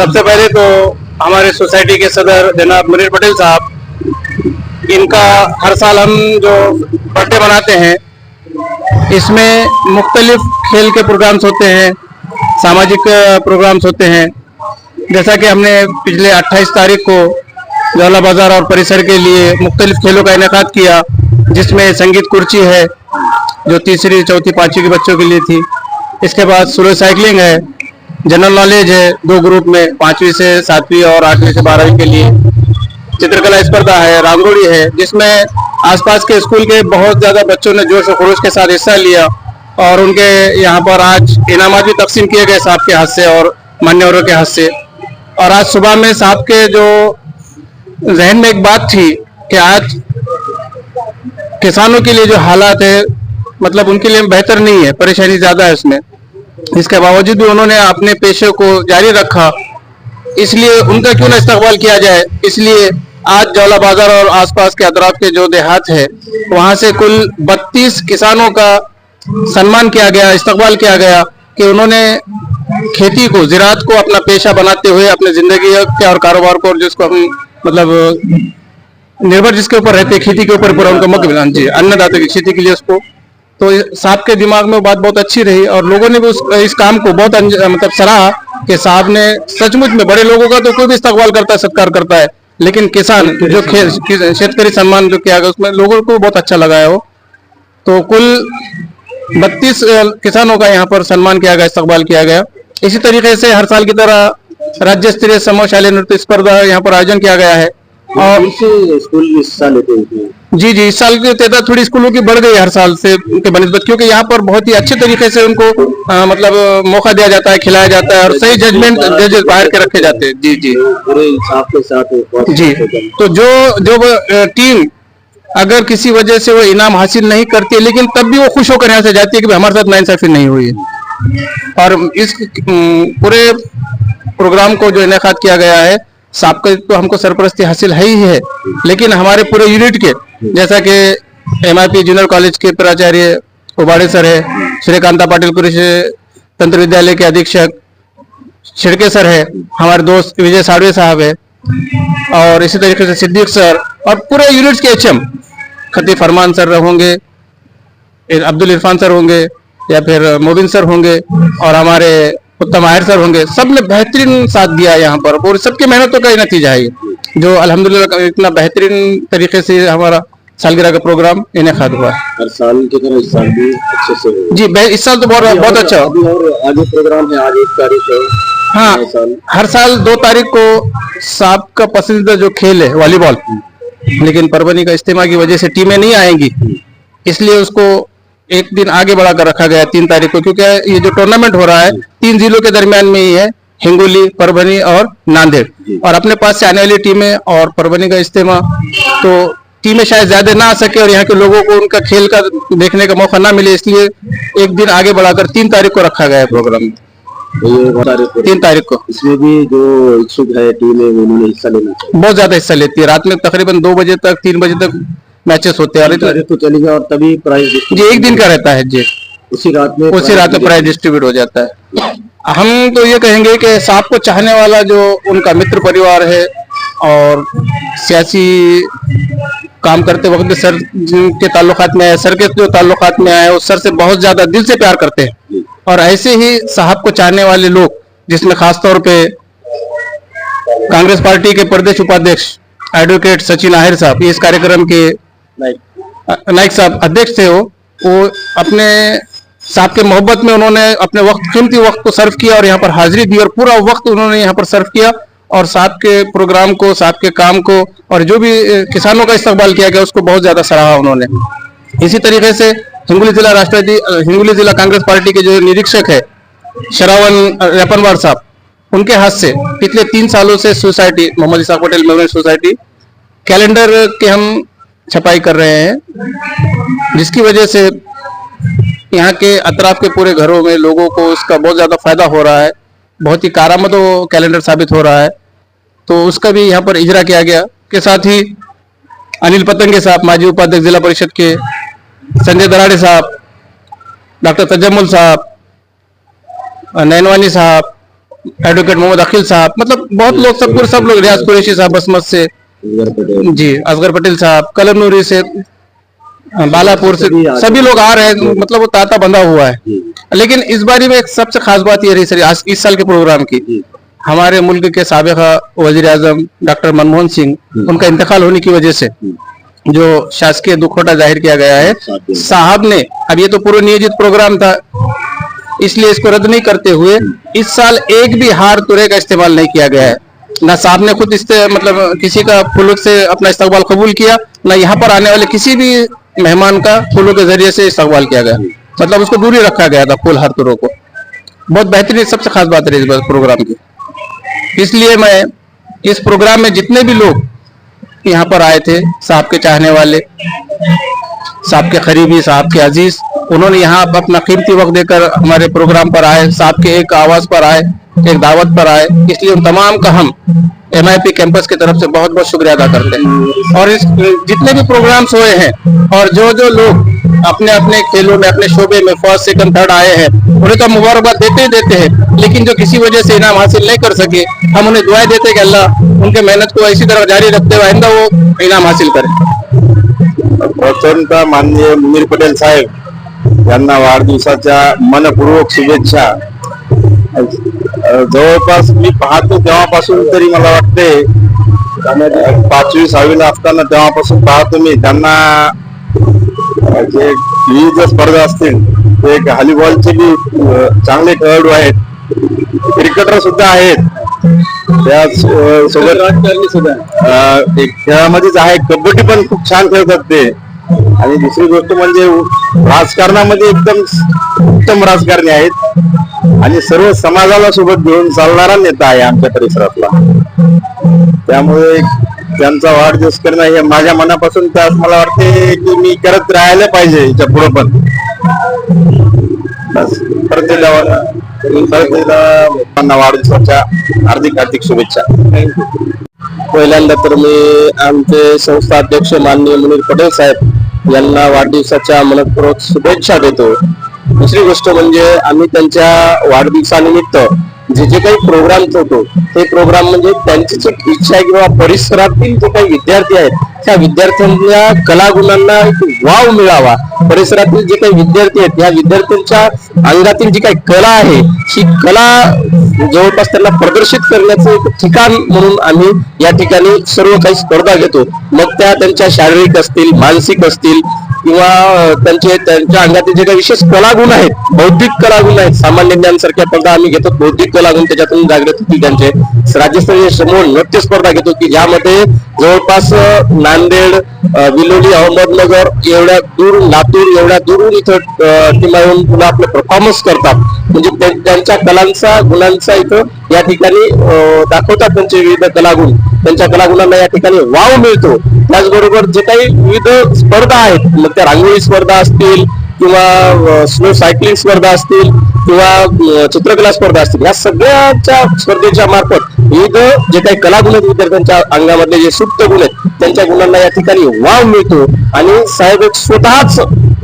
सबसे पहले तो हमारे सोसाइटी के सदर जनाब मुनीर पटेल साहब, इनका हर साल हम जो बर्थडे मनाते हैं, इसमें मुख्तलिफ़ खेल के प्रोग्राम्स होते हैं, सामाजिक प्रोग्राम्स होते हैं। जैसा कि हमने पिछले 28 तारीख को जौला बाज़ार और परिसर के लिए मुख्तलिफ़ खेलों का इनका किया, जिसमें संगीत कुर्ची है, जो तीसरी, चौथी, पांचवी के बच्चों के लिए थी। इसके बाद स्लो साइकिलिंग है जनरल नॉलेज है, दो ग्रुप में, पांचवी से सातवीं और आठवीं से बारहवीं के लिए। चित्रकला स्पर्धा है, रंगोली है, जिसमें आसपास के स्कूल के बहुत ज़्यादा बच्चों ने जोश और खरोश के साथ हिस्सा लिया और उनके यहाँ पर आज इनामात भी तकसीम किए गए साहब के हाथ से और मान्यवरों के हाथ से। और आज सुबह में साहब के जो जहन में एक बात थी कि आज किसानों के लिए जो हालात है मतलब उनके लिए बेहतर नहीं है, परेशानी ज़्यादा है उसमें। इसके बावजूद भी उन्होंने अपने पेशे को जारी रखा। इसलिए उनका क्यों ना इस्तेमाल किया जाए? इसलिए आज जौला बाज़ार और आसपास के अतराफ के जो देहात है, वहाँ से कुल 32 किसानों का सम्मान किया गया, इस्तकबाल किया गया कि उन्होंने खेती को, ज़रात को अपना पेशा बनाते हुए अपने ज़िंदगी के और कारोबार को जिसको हम मतलब निर्भर जिसके ऊपर रहते खेती के ऊपर पूरा उनका मक जी, अन्नदाता की खेती के लिए उसको तो साहब के दिमाग में वो बात बहुत अच्छी रही और लोगों ने भी उस इस काम को बहुत मतलब सराहा कि साहब ने सचमुच में बड़े लोगों का तो कोई भी इस्तेवाल करता है सत्कार करता है लेकिन किसान जो शेतकरी सम्मान जो किया गया उसमें लोगों को बहुत अच्छा लगा है। वो तो कुल बत्तीस किसानों का यहाँ पर सम्मान किया गया इस्तकबाल किया गया। इसी तरीके से हर साल की तरह राज्य स्तरीय समूहशाली नृत्य स्पर्धा यहाँ पर आयोजन किया गया है। और कौन स्कूल में हिस्सा लेते जी जी इस साल की तादाद थोड़ी स्कूलों की बढ़ गई हर साल से के बनस्बत क्योंकि यहाँ पर बहुत ही अच्छे तरीके से उनको अ, मतलब मौका दिया जाता है खिलाया जाता है और सही जजमेंट जजेस बाहर के रखे जाते हैं। जी जी। पूरे इंसाफ के साथ जी। तो जो जो टीम अगर किसी वजह से वो इनाम हासिल नहीं करती है लेकिन तब भी वो खुश होकर यहाँ से जाती है कि हमारे साथ नाइंसाफी नहीं हुई। है और इस पूरे प्रोग्राम को जो इनका किया गया है सबका तो हमको सरपरस्ती हासिल है ही है, लेकिन हमारे पूरे यूनिट के, जैसा कि एमआईपी जूनियर कॉलेज के प्राचार्य उबाड़े सर है, श्रीकांता पाटिल कृषि तंत्र विद्यालय के अधीक्षक छिड़के सर है, हमारे दोस्त विजय साड़वे साहब है, और इसी तरीके से सिद्दीक सर और पूरे यूनिट्स के एचएम खतीब फरमान सर होंगे, अब्दुल इरफान सर होंगे, या फिर मोबिन सर होंगे, और हमारे उत्तम आयर सर होंगे। सबने बेहतरीन साथ दिया यहाँ पर और सबकी मेहनतों का ही नतीजा है जो अल्हम्दुलिल्लाह इतना बेहतरीन तरीके से हमारा सालगिरह का प्रोग्राम इनेखाद हुआ। है हर साल की तरह इस साल भी अच्छे से जी इस साल तो बहुत बहुत अच्छा। अभी और आगे प्रोग्राम है आज एक तारीख है। हाँ हर साल दो तारीख को साहब का पसंदीदा जो खेल है वॉलीबॉल लेकिन परवनी का इस्तेमाल की वजह से टीमें नहीं आएँगी इसलिए उसको एक दिन आगे बढ़ाकर रखा गया तीन तारीख को क्योंकि ये जो टूर्नामेंट हो रहा है तीन जिलों के दरमियान में ही है हिंगोली परभनी और नांदेड़। और अपने पास से आने वाली टीमें और परभनी का इस्तेमाल तो टीमें शायद ज़्यादा ना आ सके और यहाँ के लोगों को उनका खेल का देखने का मौका ना मिले इसलिए एक दिन आगे बढ़ाकर तीन तारीख को रखा गया है प्रोग्राम तीन तारीख को। इसमें भी जो इच्छुक है टीम उन्होंने हिस्सा लेना बहुत ज़्यादा हिस्सा लेती है। रात में तकरीबन दो बजे तक तीन बजे तक मैचेस होते हैं। तारीख को चलेगी और तभी प्राइज जी एक दिन का रहता है जी। उसी रात में उसी रात में प्राइज डिस्ट्रीब्यूट हो जाता है। हम तो ये कहेंगे कि सांप को चाहने वाला जो उनका मित्र परिवार है और सियासी काम करते वक्त सर के ताल्लुकात में सर के जो ताल्लुकात में आए उस सर से बहुत ज़्यादा दिल से प्यार करते हैं। और ऐसे ही साहब को चाहने वाले लोग जिसमें खास तौर पे कांग्रेस पार्टी के प्रदेश उपाध्यक्ष एडवोकेट सचिन आहिर साहब इस कार्यक्रम के नाइक साहब अध्यक्ष थे वो। वो अपने साहब के मोहब्बत में उन्होंने अपने वक्त कीमती वक्त को सर्व किया और यहाँ पर हाजिरी दी और पूरा वक्त उन्होंने यहाँ पर सर्व किया और साहब के प्रोग्राम को साहब के काम को और जो भी किसानों का इस्तेमाल किया गया उसको बहुत ज़्यादा सराहा उन्होंने। इसी तरीके से हिंगोली जिला राष्ट्रवादी अ, हिंगोली जिला कांग्रेस पार्टी के जो निरीक्षक है शरावन रेपनवार साहब उनके हाथ से पिछले तीन सालों से society Mohammad Isaq Patel memorial society calendar के हम छपाई कर रहे हैं, जिसकी वजह से यहाँ के अतराफ के पूरे घरों में लोगों को उसका बहुत ज़्यादा फ़ायदा हो रहा है। बहुत ही कारामद कैलेंडर साबित हो रहा है। तो उसका भी यहाँ पर इजरा किया गया। के साथ ही अनिल पतंगे साहब, माजी उपाध्यक्ष, जिला परिषद के संजय दराड़े साहब, डॉक्टर तजम्मुल साहब, नैनवानी साहब, एडवोकेट मोहम्मद अखिल साहब मतलब बहुत लोग, सब सब लोग रियाज कुरेशी साहब बसमत से पटेल। जी असगर पटेल साहब कलम नूरी से बालापुर से सभी लोग आ रहे हैं मतलब वो ताता बंधा हुआ है। लेकिन इस बारी में एक सबसे खास बात ये रही सर आज इस साल के प्रोग्राम की। हमारे मुल्क के सबका वज़ीर आज़म डॉक्टर मनमोहन सिंह उनका इंतकाल होने की वजह से जो। शासकीय दुखोटा ज़ाहिर किया गया है साहब ने अब ये तो पूर्व नियोजित प्रोग्राम था इसलिए इसको रद्द नहीं करते हुए इस साल एक भी हार तुरे का इस्तेमाल नहीं किया गया है। ना साहब ने खुद इससे मतलब किसी का फूलों से अपना इस्तकबाल कबूल किया, ना यहाँ पर आने वाले किसी भी मेहमान का फूलों के ज़रिए से इस्तकबाल किया गया। मतलब उसको दूरी रखा गया था फूल हर तुरों को। बहुत बेहतरीन, सबसे खास बात रही इस प्रोग्राम की। इसलिए मैं इस प्रोग्राम में जितने भी लोग यहाँ पर आए थे, साहब के चाहने वाले, साहब के करीबी, साहब के अज़ीज़, उन्होंने यहाँ अपना कीमती वक्त देकर हमारे प्रोग्राम पर आए, साहब के एक आवाज़ पर आए। एक दावत पर आए, इसलिए उन तमाम का हम एमआईपी कैंपस की तरफ़ से बहुत बहुत शुक्रिया अदा करते हैं। और इस, जितने भी प्रोग्राम्स हुए हैं, और जो जो लोग अपने अपने खेलों में, अपने शोबे में फ़र्स्ट सेकंड थर्ड आए हैं, उन्हें तो हम मुबारकबाद देते ही देते हैं, लेकिन जो किसी वजह से इनाम हासिल नहीं कर सके, हम उन्हें दुआएँ देते हैं कि अल्लाह उनके मेहनत को इसी तरह जारी रखते हुए आइंदा वो इनाम हासिल करें। माननीय मुनीर पटेल साहेब मनपूर्वक शुभेच्छा. जवळपास मी पाहतो तेव्हापासून तरी मला वाटते पाचवी सहावीला असताना तेव्हापासून पाहतो मी त्यांना जे विविध स्पर्धा असतील ते एक व्हॉलीबॉलचे बी चांगले खेळाडू आहेत. क्रिकेटर सुद्धा आहेत. त्या सोबत एक खेळामध्येच आहे. कबड्डी पण खूप छान खेळतात ते. आणि दुसरी गोष्ट म्हणजे राजकारणामध्ये एकदम उत्तम राजकारणी आहेत. आणि सर्व समाजाला सोबत घेऊन चालणारा नेता आहे आमच्या परिसरातला. त्यामुळे त्यांचा वाढदिवस करणं हे माझ्या मनापासून त्यास मला वाटते की मी करत राहायला पाहिजे याच्यापुढे पण. बस. परत एकदा परत एकदा त्यांना वाढदिवसाच्या हार्दिक हार्दिक शुभेच्छा. पहिल्यांदा तर मी आमचे संस्था अध्यक्ष माननीय मुनीर पटेल साहेब यांना वाढदिवसाच्या मनपूर्वक शुभेच्छा देतो. दुसरी गोष्ट म्हणजे आम्ही त्यांच्या वाढदिवसानिमित्त जे जे काही प्रोग्राम ठेवतो ते प्रोग्राम म्हणजे त्यांची जी इच्छा आहे किंवा परिसरातील जे काही विद्यार्थी आहेत त्या विद्यार्थ्यांच्या कलागुणांना एक वाव मिळावा. परिसरातील जे काही विद्यार्थी आहेत या विद्यार्थ्यांच्या अंगातील जी काही कला आहे ही कला जवळपास त्यांना प्रदर्शित करण्याचं एक ठिकाण म्हणून आम्ही या ठिकाणी सर्व काही स्पर्धा घेतो. मग त्या त्यांच्या शारीरिक असतील मानसिक असतील किंवा त्यांचे त्यांच्या अंगातील जे काही विशेष कलागुण आहेत बौद्धिक कलागुण आहेत सामान्य ज्ञान सारख्या स्पर्धा आम्ही घेतो. बौद्धिक कलागुण त्याच्यातून जागृत होतील त्यांचे. राज्यस्तरीय समूह नृत्य स्पर्धा घेतो की ज्यामध्ये जवळपास नांदेड विलोली अहमदनगर एवढ्या दूर लातूर एवढ्या दूरून इथं टीमा येऊन पुन्हा आपले परफॉर्मन्स करतात. म्हणजे त्यांच्या कलांचा गुणांचा इथं या ठिकाणी दाखवतात त्यांचे विविध कलागुण. त्यांच्या कलागुणांना या ठिकाणी वाव मिळतो. त्याचबरोबर जे काही विविध स्पर्धा आहेत मग त्या रांगोळी स्पर्धा असतील किंवा स्नो सायकलिंग स्पर्धा असतील किंवा चित्रकला स्पर्धा असतील या सगळ्याच्या स्पर्धेच्या मार्फत विविध जे काही कलागुण आहेत विद्यार्थ्यांच्या अंगामधले जे सुप्त गुण आहेत त्यांच्या गुणांना या ठिकाणी वाव मिळतो. आणि साहेब एक स्वतःच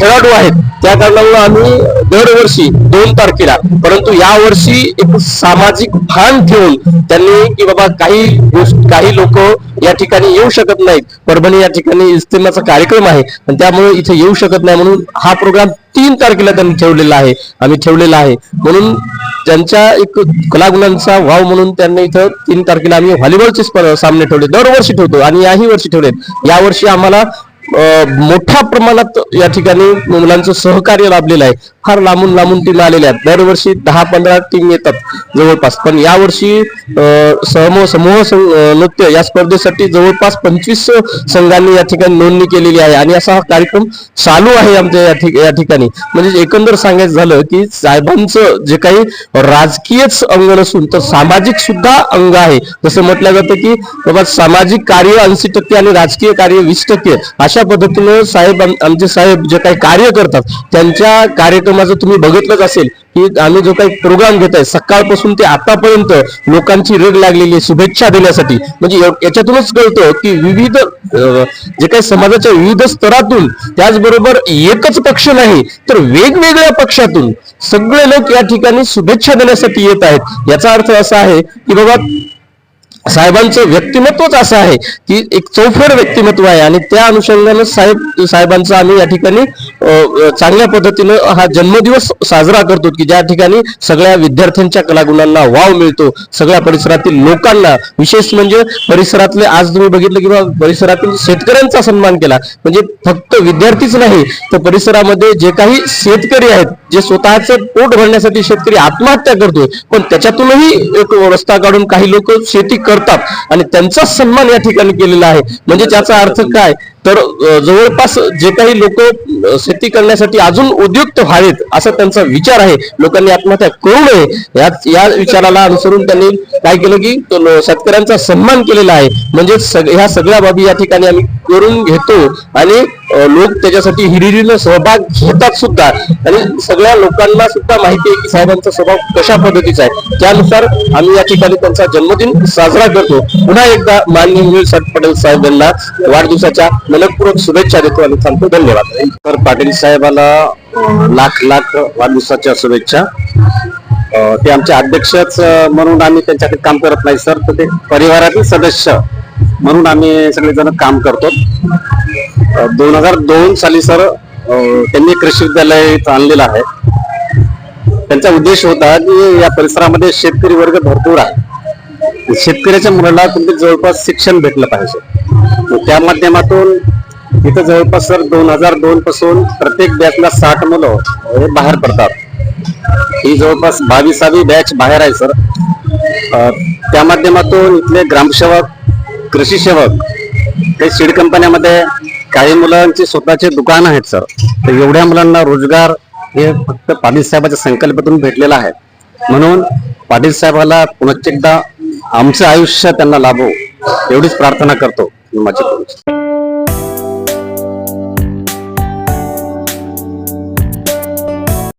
खेळाडू आहेत. त्या कारणामुळे आम्ही दरवर्षी दोन तारखेला परंतु या वर्षी एक सामाजिक भान ठेवून त्यांनी की बाबा काही गोष्ट काही लोक या ठिकाणी येऊ शकत नाहीत. परभणी या ठिकाणी इस्तेमाचा कार्यक्रम आहे. त्यामुळे इथे येऊ शकत नाही म्हणून हा प्रोग्राम तीन तारखेला त्यांनी ठेवलेला आहे. आम्ही ठेवलेला आहे. म्हणून त्यांच्या एक कलागुणांचा वाव म्हणून त्यांनी इथं तीन तारखेला आम्ही व्हॉलीबॉलचे सामने ठेवले. दरवर्षी ठेवतो आणि याही वर्षी ठेवलेत यावर्षी आम्हाला मोठ्या प्रमाणात या ठिकाणी मुलांचं सहकार्य लाभलेलं आहे. फार लांबून लांबून टीम आलेल्या आहेत. दरवर्षी दहा पंधरा टीम येतात जवळपास. पण यावर्षी समूह समूह सं- नृत्य या स्पर्धेसाठी जवळपास पंचवीस संघांनी या ठिकाणी नोंदणी केलेली आहे. आणि असा हा कार्यक्रम चालू आहे आमच्या या ठिक- या ठिकाणी. म्हणजे एकंदर सांगायचं झालं की साहेबांचं जे काही राजकीयच अंग नसून तर सामाजिक सुद्धा अंग आहे. जसं म्हटलं जातं की बाबा सामाजिक कार्य ऐंशी टक्के आणि राजकीय कार्य वीस टक्के. अशा पद्धतीनं साहेब आमचे साहेब जे काही कार्य करतात त्यांच्या कार्यक्रम माझं तुम्ही बघितलंच असेल की आम्ही जो काही प्रोग्राम घेत आहे सकाळपासून ते आतापर्यंत लोकांची रेग लागलेली आहे शुभेच्छा देण्यासाठी. म्हणजे याच्यातूनच कळतं की विविध जे काही समाजाच्या विविध स्तरातून त्याचबरोबर एकच पक्ष नाही तर वेगवेगळ्या पक्षातून सगळे लोक या ठिकाणी शुभेच्छा देण्यासाठी येत आहेत. याचा अर्थ असा आहे की बाबा साहेबांचं व्यक्तिमत्वच असं आहे की एक चौफेर व्यक्तिमत्व आहे. आणि त्या अनुषंगानं साहेब साहेबांचा आम्ही या ठिकाणी चांगल्या पद्धतीनं हा जन्मदिवस साजरा करतो की ज्या ठिकाणी सगळ्या विद्यार्थ्यांच्या कलागुणांना वाव मिळतो सगळ्या परिसरातील लोकांना. विशेष म्हणजे परिसरातले आज तुम्ही बघितलं की बाबा परिसरातील शेतकऱ्यांचा सन्मान केला. म्हणजे फक्त विद्यार्थीच नाही तर परिसरामध्ये जे काही शेतकरी आहेत जे स्वतःचे पोट भरण्यासाठी शेतकरी आत्महत्या करतोय पण त्याच्यातूनही एक रस्ता काढून काही लोक शेती करतात. आणि त्यांचा सन्मान या ठिकाणी केलेला आहे. म्हणजे त्याचा अर्थ काय? तर जवळपास जे काही लोक शेती करण्यासाठी अजून उद्युक्त व्हावेत असा त्यांचा विचार आहे. लोकांनी आत्महत्या करू नये. या या विचाराला अनुसरून त्यांनी काय केलं की शेतकऱ्यांचा सन्मान केलेला आहे. म्हणजे सग- ह्या सगळ्या बाबी या ठिकाणी आम्ही करून घेतो आणि लोक त्याच्यासाठी हिरिरीनं सहभाग घेतात सुद्धा. आणि सगळ्या लोकांना सुद्धा माहिती आहे की साहेबांचा स्वभाव कशा पद्धतीचा आहे. त्यानुसार आम्ही या ठिकाणी त्यांचा जन्मदिन साजरा करतो. पुन्हा एकदा माननीय सर पटेल साहेबांना वाढदिवसाच्या मनपूर्वक शुभेच्छा देतो आणि सांगतो धन्यवाद. तर पाटील साहेबाला लाख लाख वाढदिवसाच्या शुभेच्छा. ते आमचे अध्यक्षच म्हणून आम्ही त्यांच्याकडे काम करत नाही सर. तर ते परिवारातील सदस्य म्हणून आम्ही सगळेजण काम करतो. दोन हजार दोन साली सर त्यांनी कृषी विद्यालय आणलेलं आहे. त्यांचा उद्देश होता की या परिसरामध्ये शेतकरी वर्ग भरपूर आहे. शेतकऱ्याच्या मुलाला तुमचे जवळपास शिक्षण भेटलं पाहिजे. त्या माध्यमातून इथं जवळपास सर दोन हजार दोन पासून प्रत्येक बॅचला साठ मुलं हे बाहेर पडतात. ही जवळपास बावीसावी बॅच बाहेर आहे सर. अं, त्या माध्यमातून इथले ग्रामसेवक कृषी सेवक ते सीड कंपन्यामध्ये काही मुलांचे स्वतःचे दुकान आहेत सर. तर एवढ्या मुलांना रोजगार हे फक्त पाटील साहेबाच्या संकल्पातून भेटलेला आहे. म्हणून पाटील साहेबाला पुनश्च एकदा आमचं आयुष्य त्यांना लाभो एवढीच प्रार्थना करतो. माझी